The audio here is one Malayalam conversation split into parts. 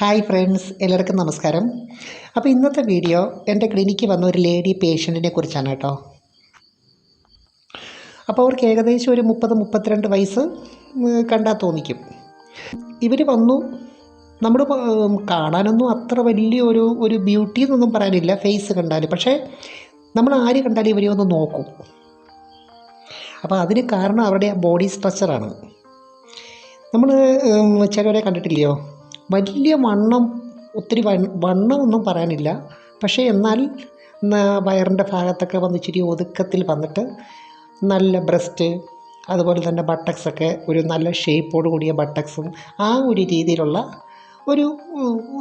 ഹായ് ഫ്രണ്ട്സ് എല്ലാവർക്കും നമസ്കാരം. അപ്പോൾ ഇന്നത്തെ വീഡിയോ എന്റെ ക്ലിനിക്കിൽ വന്ന ഒരു ലേഡി പേഷ്യന്റിനെ കുറിച്ചാണ് കേട്ടോ. അപ്പോൾ അവർക്ക് ഏകദേശം ഒരു മുപ്പത് മുപ്പത്തിരണ്ട് വയസ്സ് കണ്ടാൽ തോന്നിക്കും. ഇവർ വന്നു. നമ്മൾ കാണാനൊന്നും അത്ര വലിയ ഒരു ഒരു ബ്യൂട്ടി എന്നൊന്നും പറയാനില്ല ഫേസ് കണ്ടാൽ പക്ഷേ നമ്മൾ ആര് കണ്ടാലും ഇവരെ ഒന്ന് നോക്കും. അപ്പോൾ അതിന് കാരണം അവരുടെ ബോഡി സ്ട്രക്ചറാണ് നമ്മൾ ചിലവരെ കണ്ടിട്ടില്ലയോ? വലിയ വണ്ണം ഒത്തിരി വണ്ണമൊന്നും പറയാനില്ല. പക്ഷേ എന്നാൽ വയറിന്റെ ഭാഗത്തൊക്കെ വന്ന് ഇച്ചിരി ഒതുക്കത്തിൽ വന്നിട്ട് നല്ല ബ്രസ്റ്റ് അതുപോലെ തന്നെ ബട്ടക്സ് ഒക്കെ ഒരു നല്ല ഷേപ്പോട് കൂടിയ ബട്ടക്സും ആ ഒരു രീതിയിലുള്ള ഒരു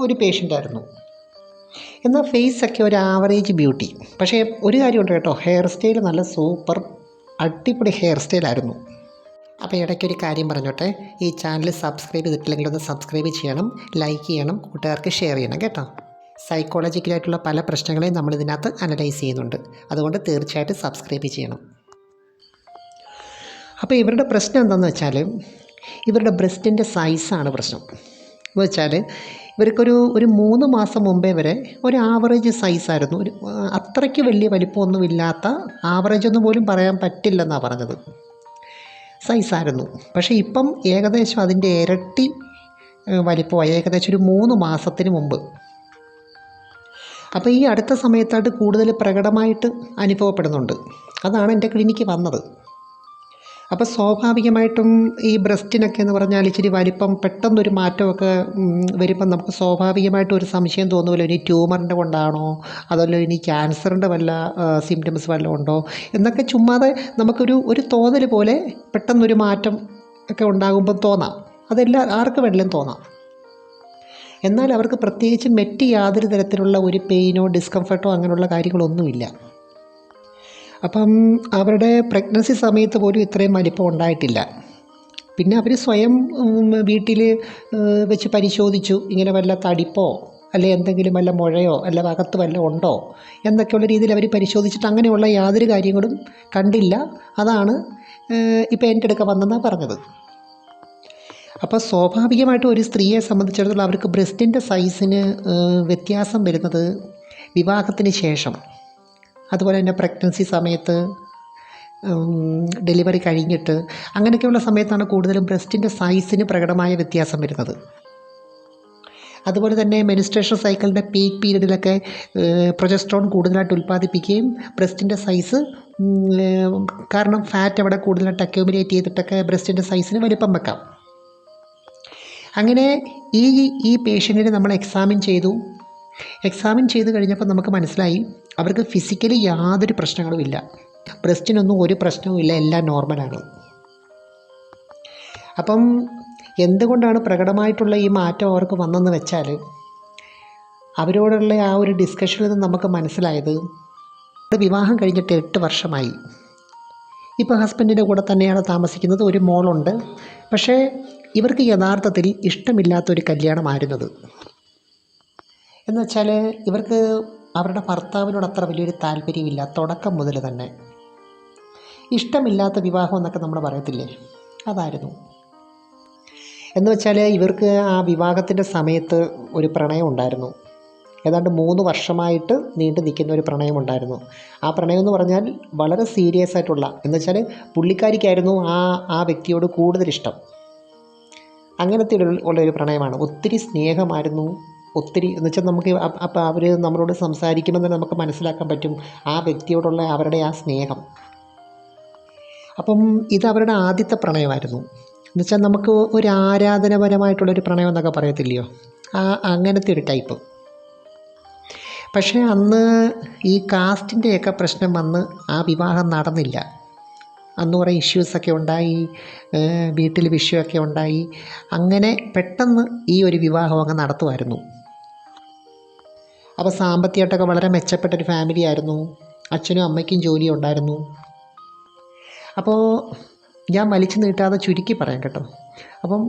ഒരു പേഷ്യന്റായിരുന്നു. എന്നാൽ ഫേസൊക്കെ ഒരു ആവറേജ് ബ്യൂട്ടി. പക്ഷേ ഒരു കാര്യമുണ്ട് കേട്ടോ ഹെയർ സ്റ്റൈൽ നല്ല സൂപ്പർ അടിപൊളി ഹെയർ സ്റ്റൈലായിരുന്നു. അപ്പോൾ ഇടയ്ക്കൊരു കാര്യം പറഞ്ഞോട്ടെ. ഈ ചാനൽ സബ്സ്ക്രൈബ് ചെയ്തിട്ടില്ലെങ്കിൽ ഒന്ന് സബ്സ്ക്രൈബ് ചെയ്യണം ലൈക്ക് ചെയ്യണം കൂട്ടുകാർക്ക് ഷെയർ ചെയ്യണം കേട്ടോ. സൈക്കോളജിക്കലായിട്ടുള്ള പല പ്രശ്നങ്ങളെയും നമ്മൾ ഇതിനകത്ത് അനലൈസ് ചെയ്യുന്നുണ്ട്. അതുകൊണ്ട് തീർച്ചയായിട്ടും സബ്സ്ക്രൈബ് ചെയ്യണം. അപ്പോൾ ഇവരുടെ പ്രശ്നം എന്താണെന്ന് വെച്ചാൽ ഇവരുടെ ബ്രസ്റ്റിന്റെ സൈസാണ് പ്രശ്നം. എന്ന് വെച്ചാൽ ഇവർക്കൊരു ഒരു മൂന്ന് മാസം മുമ്പേ വരെ ഒരു ആവറേജ് സൈസായിരുന്നു. ഒരു അത്രയ്ക്ക് വലിയ വലിപ്പമൊന്നുമില്ലാത്ത ആവറേജ് ഒന്നും പോലും പറയാൻ പറ്റില്ലെന്നാണ് പറഞ്ഞത്. സൈസായിരുന്നു പക്ഷേ ഇപ്പം ഏകദേശം അതിന്റെ ഇരട്ടി വലിപ്പമായി ഏകദേശം ഒരു മൂന്ന് മാസത്തിന് മുമ്പ്. അപ്പോൾ ഈ അടുത്ത സമയത്തായിട്ട് കൂടുതൽ പ്രകടമായിട്ട് അനുഭവപ്പെടുന്നുണ്ട്. അതാണ് എന്റെ ക്ലിനിക്ക് വന്നത്. അപ്പോൾ സ്വാഭാവികമായിട്ടും ഈ ബ്രസ്റ്റിനൊക്കെ എന്ന് പറഞ്ഞാൽ ഇച്ചിരി വലിപ്പം പെട്ടെന്നൊരു മാറ്റമൊക്കെ വരുമ്പം നമുക്ക് സ്വാഭാവികമായിട്ടും ഒരു സംശയം തോന്നുമല്ലോ. ഇനി ട്യൂമറിന്റെ കൊണ്ടാണോ? അതല്ലോ ഇനി ക്യാൻസറിന്റെ വല്ല സിംറ്റംസ് വല്ലതും ഉണ്ടോ? എന്നൊക്കെ ചുമ്മാതെ നമുക്കൊരു ഒരു തോന്നൽ പോലെ പെട്ടെന്നൊരു മാറ്റം ഒക്കെ ഉണ്ടാകുമ്പം തോന്നാം. അതെല്ലാം ആർക്ക് വേണമെങ്കിലും തോന്നാം. എന്നാൽ അവർക്ക് പ്രത്യേകിച്ച് മെറ്റ് യാതൊരു തരത്തിലുള്ള ഒരു പെയിനോ ഡിസ്കംഫർട്ടോ അങ്ങനെയുള്ള കാര്യങ്ങളൊന്നുമില്ല. അപ്പം അവരുടെ പ്രഗ്നൻസി സമയത്ത് പോലും ഇത്രയും വലിപ്പം ഉണ്ടായിട്ടില്ല. പിന്നെ അവർ സ്വയം വീട്ടിൽ വെച്ച് പരിശോധിച്ചു. ഇങ്ങനെ വല്ല തടിപ്പോ അല്ലെ എന്തെങ്കിലും വല്ല മുഴയോ അല്ല അകത്ത് വല്ല ഉണ്ടോ എന്നൊക്കെയുള്ള രീതിയിൽ അവർ പരിശോധിച്ചിട്ട് അങ്ങനെയുള്ള യാതൊരു കാര്യങ്ങളും കണ്ടില്ല. അതാണ് ഇപ്പോൾ എന്റെ അടുക്ക വന്നെന്നാണ് പറഞ്ഞത്. അപ്പോൾ സ്വാഭാവികമായിട്ടും ഒരു സ്ത്രീയെ സംബന്ധിച്ചിടത്തോളം അവർക്ക് ബ്രസ്റ്റിന്റെ സൈസിന് വ്യത്യാസം വരുന്നത് വിവാഹത്തിന് ശേഷം. അതുപോലെ തന്നെ പ്രഗ്നൻസി സമയത്ത് ഡെലിവറി കഴിഞ്ഞിട്ട് അങ്ങനെയൊക്കെയുള്ള സമയത്താണ് കൂടുതലും ബ്രസ്റ്റിന്റെ സൈസിന് പ്രകടമായ വ്യത്യാസം വരുന്നത്. അതുപോലെ തന്നെ മെനിസ്ട്രേഷൻ സൈക്കിളിന്റെ പീക്ക് പീരീഡിലൊക്കെ പ്രൊജസ്ട്രോൺ കൂടുതലായിട്ട് ഉൽപ്പാദിപ്പിക്കുകയും ബ്രസ്റ്റിന്റെ സൈസ് കാരണം ഫാറ്റ് അവിടെ കൂടുതലായിട്ട് അക്യൂമുലേറ്റ് ചെയ്തിട്ടൊക്കെ ബ്രസ്റ്റിന്റെ സൈസിന് വലിപ്പം വെക്കാം. അങ്ങനെ ഈ ഈ പേഷ്യന്റിനെ നമ്മൾ എക്സാമിൻ ചെയ്തു. എക്സാമിൻ ചെയ്ത് കഴിഞ്ഞപ്പോൾ നമുക്ക് മനസ്സിലായി അവർക്ക് ഫിസിക്കലി യാതൊരു പ്രശ്നങ്ങളും ഇല്ല. ബ്രസ്റ്റിനൊന്നും ഒരു പ്രശ്നവും ഇല്ല എല്ലാം നോർമലാണ് അപ്പം എന്തുകൊണ്ടാണ് പ്രകടമായിട്ടുള്ള ഈ മാറ്റം അവർക്ക് വന്നെന്ന് വെച്ചാൽ അവരോടുള്ള ആ ഒരു ഡിസ്കഷനിൽ നിന്ന് നമുക്ക് മനസ്സിലായത് വിവാഹം കഴിഞ്ഞിട്ട് എട്ട് വർഷമായി. ഇപ്പോൾ ഹസ്ബൻഡിന്റെ കൂടെ തന്നെയാണ് താമസിക്കുന്നത് ഒരു മോളുണ്ട്. പക്ഷേ ഇവർക്ക് യഥാർത്ഥത്തിൽ ഇഷ്ടമില്ലാത്തൊരു കല്യാണമായിരുന്നത്. എന്നുവെച്ചാൽ ഇവർക്ക് അവരുടെ ഭർത്താവിനോട് അത്ര വലിയൊരു താല്പര്യമില്ല. തുടക്കം മുതൽ തന്നെ. ഇഷ്ടമില്ലാത്ത വിവാഹം എന്നൊക്കെ നമ്മൾ പറയത്തില്ലേ? അതായിരുന്നു. എന്ന് വെച്ചാൽ ഇവർക്ക് ആ വിവാഹത്തിന്റെ സമയത്ത് ഒരു പ്രണയം ഉണ്ടായിരുന്നു. ഏതാണ്ട് മൂന്ന് വർഷമായിട്ട് നീണ്ടു നിൽക്കുന്ന ഒരു പ്രണയമുണ്ടായിരുന്നു ആ പ്രണയം എന്ന് പറഞ്ഞാൽ വളരെ സീരിയസ് ആയിട്ടുള്ള എന്ന് വെച്ചാൽ പുള്ളിക്കാരിക്കായിരുന്നു ആ ആ വ്യക്തിയോട് കൂടുതൽ ഇഷ്ടം. അങ്ങനത്തെ ഉള്ള ഒരു പ്രണയമാണ്. ഒത്തിരി സ്നേഹമായിരുന്നു. ഒത്തിരി എന്ന് വെച്ചാൽ നമുക്ക് അപ്പം അവർ നമ്മളോട് സംസാരിക്കുമ്പോൾ തന്നെ നമുക്ക് മനസ്സിലാക്കാൻ പറ്റും ആ വ്യക്തിയോടുള്ള അവരുടെ ആ സ്നേഹം. അപ്പം ഇത് അവരുടെ ആദ്യത്തെ പ്രണയമായിരുന്നു. എന്ന് വെച്ചാൽ നമുക്ക് ഒരു ആരാധനപരമായിട്ടുള്ളൊരു പ്രണയം എന്നൊക്കെ പറയത്തില്ലയോ? ആ അങ്ങനത്തെ ഒരു ടൈപ്പ്. പക്ഷേ അന്ന് ഈ കാസ്റ്റിന്റെയൊക്കെ പ്രശ്നം വന്ന് ആ വിവാഹം നടന്നില്ല. അന്ന് കുറേ ഇഷ്യൂസൊക്കെ ഉണ്ടായി വീട്ടിൽ വിഷയമൊക്കെ ഉണ്ടായി. അങ്ങനെ പെട്ടെന്ന് ഈ ഒരു വിവാഹം അങ്ങ് നടത്തുമായിരുന്നു. അപ്പോൾ സാമ്പത്തികമായിട്ടൊക്കെ വളരെ മെച്ചപ്പെട്ട ഒരു ഫാമിലി ആയിരുന്നു. അച്ഛനും അമ്മയ്ക്കും ജോലി ഉണ്ടായിരുന്നു. അപ്പോൾ ഞാൻ വലിച്ചു നീട്ടാതെ ചുരുക്കി പറയാം കേട്ടോ. അപ്പം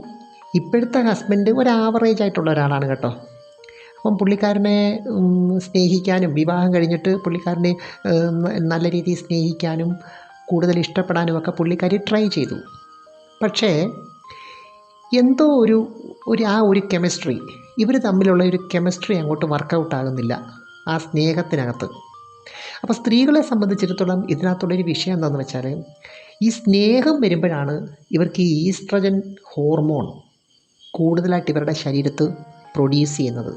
ഇപ്പോഴത്തെ ഹസ്ബൻഡ് ഒരു ആവറേജ് ആയിട്ടുള്ള ഒരാളാണ് കേട്ടോ. അപ്പം പുള്ളിക്കാരനെ സ്നേഹിക്കാനും വിവാഹം കഴിഞ്ഞിട്ട് പുള്ളിക്കാരനെ നല്ല രീതിയിൽ സ്നേഹിക്കാനും കൂടുതൽ ഇഷ്ടപ്പെടാനും ഒക്കെ പുള്ളിക്കാരി ട്രൈ ചെയ്തു. പക്ഷേ എന്തോ ഒരു ഒരു ആ ഒരു കെമിസ്ട്രി ഇവർ തമ്മിലുള്ള ഒരു കെമിസ്ട്രി അങ്ങോട്ട് വർക്കൗട്ട് ആകുന്നില്ല. ആ സ്നേഹത്തിനകത്ത്. അപ്പോൾ സ്ത്രീകളെ സംബന്ധിച്ചിടത്തോളം ഇതിനകത്തുള്ളൊരു വിഷയം എന്താണെന്ന് വെച്ചാൽ ഈ സ്നേഹം വരുമ്പോഴാണ് ഇവർക്ക് ഈ ഈസ്ട്രജൻ ഹോർമോൺ കൂടുതലായിട്ട് ഇവരുടെ ശരീരത്ത് പ്രൊഡ്യൂസ് ചെയ്യുന്നത്.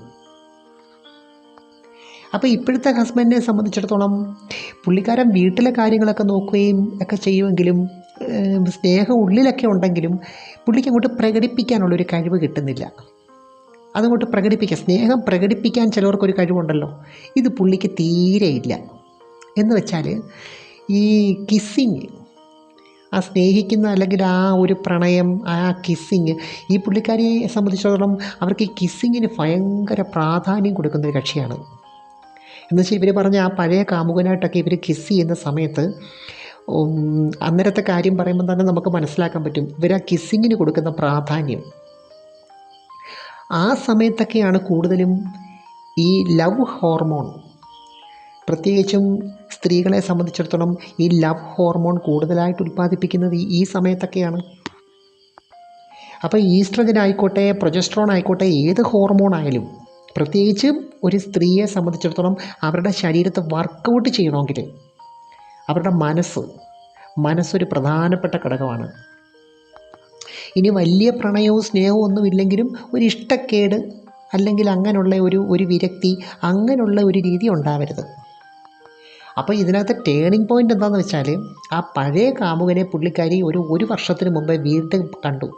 അപ്പോൾ ഇപ്പോഴത്തെ ഹസ്ബൻഡിനെ സംബന്ധിച്ചിടത്തോളം പുള്ളിക്കാരൻ വീട്ടിലെ കാര്യങ്ങളൊക്കെ നോക്കുകയും ഒക്കെ ചെയ്യുമെങ്കിലും സ്നേഹം ഉള്ളിലൊക്കെ ഉണ്ടെങ്കിലും പുള്ളിക്ക് അങ്ങോട്ട് പ്രകടിപ്പിക്കാനുള്ളൊരു കഴിവ് കിട്ടുന്നില്ല. അതങ്ങോട്ട് പ്രകടിപ്പിക്കുക സ്നേഹം പ്രകടിപ്പിക്കാൻ ചിലവർക്കൊരു കഴിവുണ്ടല്ലോ. ഇത് പുള്ളിക്ക് തീരെയില്ല എന്ന് വെച്ചാൽ ഈ കിസ്സിങ് ആ സ്നേഹിക്കുന്ന അല്ലെങ്കിൽ ആ ഒരു പ്രണയം ആ കിസ്സിങ് ഈ പുള്ളിക്കാരിയെ സംബന്ധിച്ചിടത്തോളം അവർക്ക് ഈ കിസ്സിങ്ങിന് ഭയങ്കര പ്രാധാന്യം കൊടുക്കുന്ന ഒരു കക്ഷിയാണ്. എന്നുവെച്ചാൽ ഇവർ പറഞ്ഞ ആ പഴയ കാമുകനായിട്ടൊക്കെ ഇവർ കിസ് ചെയ്യുന്ന സമയത്ത് അന്നേരത്തെ കാര്യം പറയുമ്പോൾ തന്നെ നമുക്ക് മനസ്സിലാക്കാൻ പറ്റും. ഇവർ ആ കിസ്സിങ്ങിന് കൊടുക്കുന്ന പ്രാധാന്യം. ആ സമയത്തൊക്കെയാണ് കൂടുതലും ഈ ലവ് ഹോർമോൺ. പ്രത്യേകിച്ചും സ്ത്രീകളെ സംബന്ധിച്ചിടത്തോളം ഈ ലവ് ഹോർമോൺ കൂടുതലായിട്ട് ഉൽപ്പാദിപ്പിക്കുന്നത് ഈ- സമയത്തൊക്കെയാണ്. അപ്പോൾ ഈസ്ട്രജൻ ആയിക്കോട്ടെ പ്രൊജസ്ട്രോൺ ആയിക്കോട്ടെ ഏത് ഹോർമോൺ ആയാലും പ്രത്യേകിച്ച് ഒരു സ്ത്രീയെ സംബന്ധിച്ചിടത്തോളം അവരുടെ ശരീരത്തെ വർക്കൗട്ട് ചെയ്യണമെങ്കിൽ അവരുടെ മനസ്സ് മനസ്സൊരു പ്രധാനപ്പെട്ട ഘടകമാണ്. ഇനി വലിയ പ്രണയവും സ്നേഹവും ഒന്നും ഇല്ലെങ്കിലും ഒരു ഇഷ്ടക്കേട് അല്ലെങ്കിൽ അങ്ങനെയുള്ള ഒരു ഒരു വിരക്തി അങ്ങനെയുള്ള ഒരു രീതി ഉണ്ടാവരുത്. അപ്പോൾ ഇതിനകത്ത് ടേണിംഗ് പോയിന്റ് എന്താണെന്ന് വെച്ചാൽ ആ പഴയ കാമുകനെ പുള്ളിക്കാരി ഒരു ഒരു വർഷത്തിന് മുമ്പേ വീണ്ടും കണ്ടു.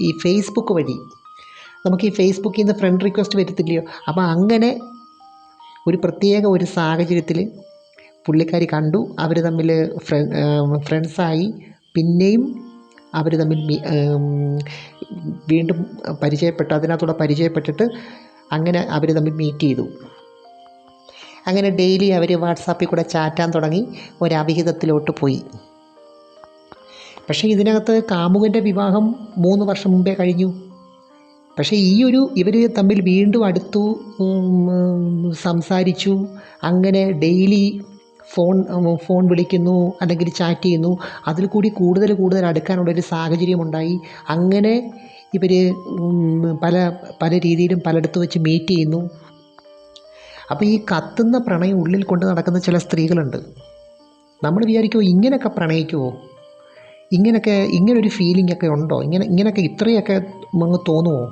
ഈ ഫേസ്ബുക്ക് വഴി. നമുക്ക് ഈ ഫേസ്ബുക്കിൽ നിന്ന് ഫ്രണ്ട് റിക്വസ്റ്റ് വരത്തില്ലയോ? അപ്പോൾ അങ്ങനെ ഒരു പ്രത്യേക ഒരു സാഹചര്യത്തിൽ പുള്ളിക്കാരി കണ്ടു. അവർ തമ്മിൽ ഫ്രണ്ട്സായി പിന്നെയും അവർ തമ്മിൽ വീണ്ടും പരിചയപ്പെട്ടു അതിനകത്തൂടെ പരിചയപ്പെട്ടിട്ട് അങ്ങനെ അവർ തമ്മിൽ മീറ്റ് ചെയ്തു. അങ്ങനെ ഡെയിലി അവർ വാട്സാപ്പിൽ കൂടെ ചാറ്റാൻ തുടങ്ങി ഒരവിഹിതത്തിലോട്ട് പോയി. പക്ഷേ ഇതിനകത്ത് കാമുകന്റെ വിവാഹം മൂന്ന് വർഷം മുമ്പേ കഴിഞ്ഞു. പക്ഷേ ഈ ഒരു ഇവർ തമ്മിൽ വീണ്ടും അടുത്തു സംസാരിച്ചു. അങ്ങനെ ഡെയിലി ഫോൺ ഫോൺ വിളിക്കുന്നു അല്ലെങ്കിൽ ചാറ്റ് ചെയ്യുന്നു. അതിൽ കൂടി കൂടുതൽ കൂടുതൽ അടുക്കാനുള്ളൊരു സാഹചര്യമുണ്ടായി. അങ്ങനെ ഇവർ പല പല രീതിയിലും പലയിടത്ത് വെച്ച് മീറ്റ് ചെയ്യുന്നു. അപ്പോൾ ഈ കത്തുന്ന പ്രണയം ഉള്ളിൽ കൊണ്ട് നടക്കുന്ന ചില സ്ത്രീകളുണ്ട്. നമ്മൾ വിചാരിക്കുമോ ഇങ്ങനെയൊക്കെ പ്രണയിക്കുമോ ഇങ്ങനെയൊക്കെ ഇങ്ങനൊരു ഫീലിംഗ് ഒക്കെ ഉണ്ടോ? ഇങ്ങനെ ഇങ്ങനെയൊക്കെ ഇത്രയൊക്കെ അങ്ങ് തോന്നുമോ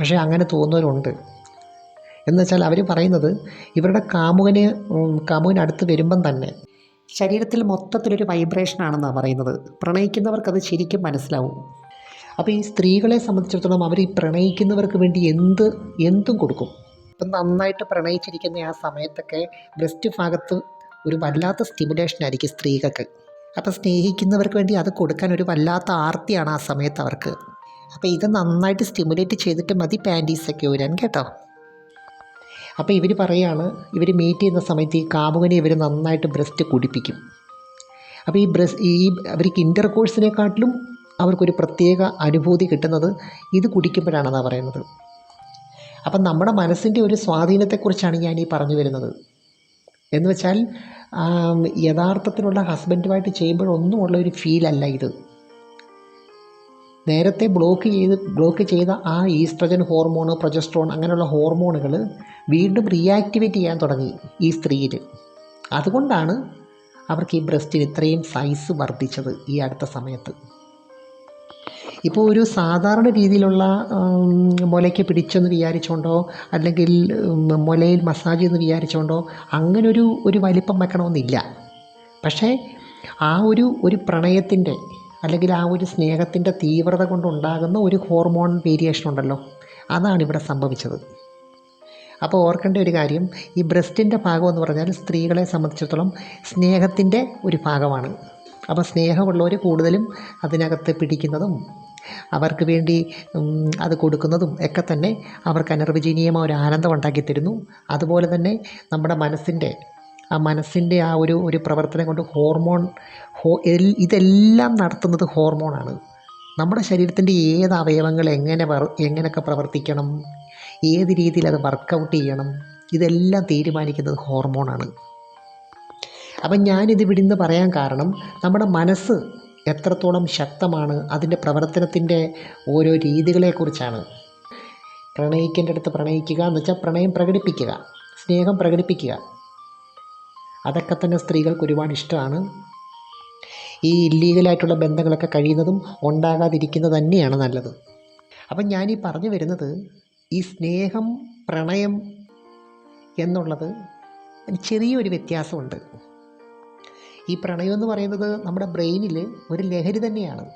പക്ഷേ അങ്ങനെ തോന്നുന്നവരുണ്ട്. എന്ന് വെച്ചാൽ അവർ പറയുന്നത് ഇവരുടെ കാമുകന് കാമുകന് കാമുകനടുത്ത് വരുമ്പം തന്നെ ശരീരത്തിൽ മൊത്തത്തിലൊരു വൈബ്രേഷൻ ആണെന്നാണ് പറയുന്നത്. പ്രണയിക്കുന്നവർക്കത് ശരിക്കും മനസ്സിലാവും. അപ്പോൾ ഈ സ്ത്രീകളെ സംബന്ധിച്ചിടത്തോളം അവർ ഈ പ്രണയിക്കുന്നവർക്ക് വേണ്ടി എന്ത് എന്തും കൊടുക്കും. ഇപ്പം നന്നായിട്ട് പ്രണയിച്ചിരിക്കുന്ന ആ സമയത്തൊക്കെ ബ്രസ്റ്റ് ഭാഗത്ത് ഒരു വല്ലാത്ത സ്റ്റിമുലേഷൻ ആയിരിക്കും സ്ത്രീകൾക്ക്. അപ്പോൾ സ്നേഹിക്കുന്നവർക്ക് വേണ്ടി അത് കൊടുക്കാൻ ഒരു വല്ലാത്ത ആർത്തിയാണ് ആ സമയത്ത് അവർക്ക്. അപ്പോൾ ഇത് നന്നായിട്ട് സ്റ്റിമുലേറ്റ് ചെയ്തിട്ട് മതി പാന്റീസൊക്കെ ഊരാൻ കേട്ടോ. അപ്പോൾ ഇവർ പറയുകയാണ് ഇവർ മീറ്റ് ചെയ്യുന്ന സമയത്ത് ഈ കാമുകനെ ഇവർ നന്നായിട്ട് ബ്രസ്റ്റ് കുടിപ്പിക്കും. അപ്പോൾ ഈ ബ്രസ് ഈ അവർക്ക് ഇന്റർ കോഴ്സിനെക്കാട്ടിലും അവർക്കൊരു പ്രത്യേക അനുഭൂതി കിട്ടുന്നത് ഇത് കുടിക്കുമ്പോഴാണെന്നാണ് പറയുന്നത്. അപ്പം നമ്മുടെ മനസ്സിന്റെ ഒരു സ്വാധീനത്തെക്കുറിച്ചാണ് ഞാൻ ഈ പറഞ്ഞു വരുന്നത്. എന്ന് വെച്ചാൽ യഥാർത്ഥത്തിലുള്ള ഹസ്ബൻഡുമായിട്ട് ചെയ്യുമ്പോഴൊന്നുമുള്ള ഒരു ഫീലല്ല ഇത്. നേരത്തെ ബ്ലോക്ക് ചെയ്ത് ബ്ലോക്ക് ചെയ്ത ആ ഈസ്ട്രജൻ ഹോർമോൺ പ്രൊജസ്ട്രോൺ അങ്ങനെയുള്ള ഹോർമോണുകൾ വീണ്ടും റീആക്ടിവേറ്റ് ചെയ്യാൻ തുടങ്ങി ഈ സ്ത്രീയിൽ അതുകൊണ്ടാണ് അവർക്ക് ഈ ബ്രസ്റ്റിന് ഇത്രയും സൈസ് വർദ്ധിച്ചത് ഈ അടുത്ത സമയത്ത്. ഇപ്പോൾ ഒരു സാധാരണ രീതിയിലുള്ള മുലയ്ക്ക് പിടിച്ചെന്ന് വിചാരിച്ചുകൊണ്ടോ അല്ലെങ്കിൽ മുലയിൽ മസാജ് എന്ന് വിചാരിച്ചുകൊണ്ടോ അങ്ങനൊരു ഒരു വലിപ്പം വെക്കണമെന്നില്ല. പക്ഷേ ആ ഒരു ഒരു പ്രണയത്തിന്റെ അല്ലെങ്കിൽ ആ ഒരു സ്നേഹത്തിന്റെ തീവ്രത കൊണ്ടുണ്ടാകുന്ന ഒരു ഹോർമോൺ വേരിയേഷൻ ഉണ്ടല്ലോ. അതാണ് ഇവിടെ സംഭവിച്ചത്. അപ്പോൾ ഓർക്കേണ്ട ഒരു കാര്യം ഈ ബ്രസ്റ്റിന്റെ ഭാഗമെന്ന് പറഞ്ഞാൽ സ്ത്രീകളെ സംബന്ധിച്ചിടത്തോളം സ്നേഹത്തിന്റെ ഒരു ഭാഗമാണ്. അപ്പോൾ സ്നേഹമുള്ളവർ കൂടുതലും അതിനകത്ത് പിടിക്കുന്നതും അവർക്ക് വേണ്ടി അത് കൊടുക്കുന്നതും ഒക്കെ തന്നെ അവർക്ക് അനർവചനീയമായ ഒരു ആനന്ദം ഉണ്ടാക്കി തരുന്നു അതുപോലെ തന്നെ നമ്മുടെ മനസ്സിന്റെ ആ മനസ്സിന്റെ ആ ഒരു ഒരു പ്രവർത്തനം കൊണ്ട് ഹോർമോൺ ഹോ ഇതെല്ലാം നടത്തുന്നത് ഹോർമോണാണ്. നമ്മുടെ ശരീരത്തിന്റെ ഏത് അവയവങ്ങൾ എങ്ങനെ വർ- എങ്ങനെയൊക്കെ പ്രവർത്തിക്കണം ഏത് രീതിയിൽ അത് വർക്കൗട്ട് ചെയ്യണം ഇതെല്ലാം തീരുമാനിക്കുന്നത് ഹോർമോണാണ്. അപ്പം ഞാനിത് ഇവിടുന്ന് പറയാൻ കാരണം നമ്മുടെ മനസ്സ് എത്രത്തോളം ശക്തമാണ് അതിന്റെ പ്രവർത്തനത്തിന്റെ ഓരോ രീതികളെക്കുറിച്ചാണ്. പ്രണയിക്കേണ്ട അടുത്ത് പ്രണയിക്കുക എന്ന് വെച്ചാൽ പ്രണയം പ്രകടിപ്പിക്കുക സ്നേഹം പ്രകടിപ്പിക്കുക. അതൊക്കെ തന്നെ സ്ത്രീകൾക്ക് ഒരുപാട് ഇഷ്ടമാണ്. ഈ ഇല്ലീഗലായിട്ടുള്ള ബന്ധങ്ങളൊക്കെ കഴിയുന്നതും ഉണ്ടാകാതിരിക്കുന്നത് തന്നെയാണ് നല്ലത്. അപ്പം ഞാനീ പറഞ്ഞു വരുന്നത് ഈ സ്നേഹം പ്രണയം എന്നുള്ളത് ചെറിയൊരു വ്യത്യാസമുണ്ട്. ഈ പ്രണയം എന്ന് പറയുന്നത് നമ്മുടെ ബ്രെയിനിൽ ഒരു ലഹരി തന്നെയാണ്.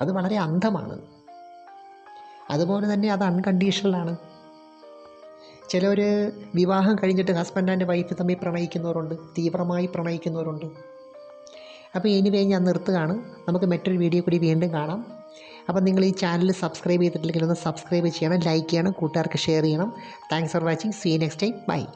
അത് വളരെ അന്ധമാണ്. അതുപോലെ തന്നെ അത് അൺകണ്ടീഷണലാണ് ചിലർ വിവാഹം കഴിഞ്ഞിട്ട് ഹസ്ബൻഡ് ആൻഡ് വൈഫ് തമ്മിൽ പ്രണയിക്കുന്നവരുണ്ട് തീവ്രമായി പ്രണയിക്കുന്നവരുണ്ട്. അപ്പോൾ എനിവേ ഞാൻ നിർത്തുകയാണ്. നമുക്ക് മറ്റൊരു വീഡിയോ കൂടി വീണ്ടും കാണാം. അപ്പോൾ നിങ്ങൾ ഈ ചാനൽ സബ്സ്ക്രൈബ് ചെയ്തിട്ടില്ലെങ്കിൽ ഒന്ന് സബ്സ്ക്രൈബ് ചെയ്യണം ലൈക്ക് ചെയ്യണം കൂട്ടുകാർക്ക് ഷെയർ ചെയ്യണം. Thanks for watching see next time bye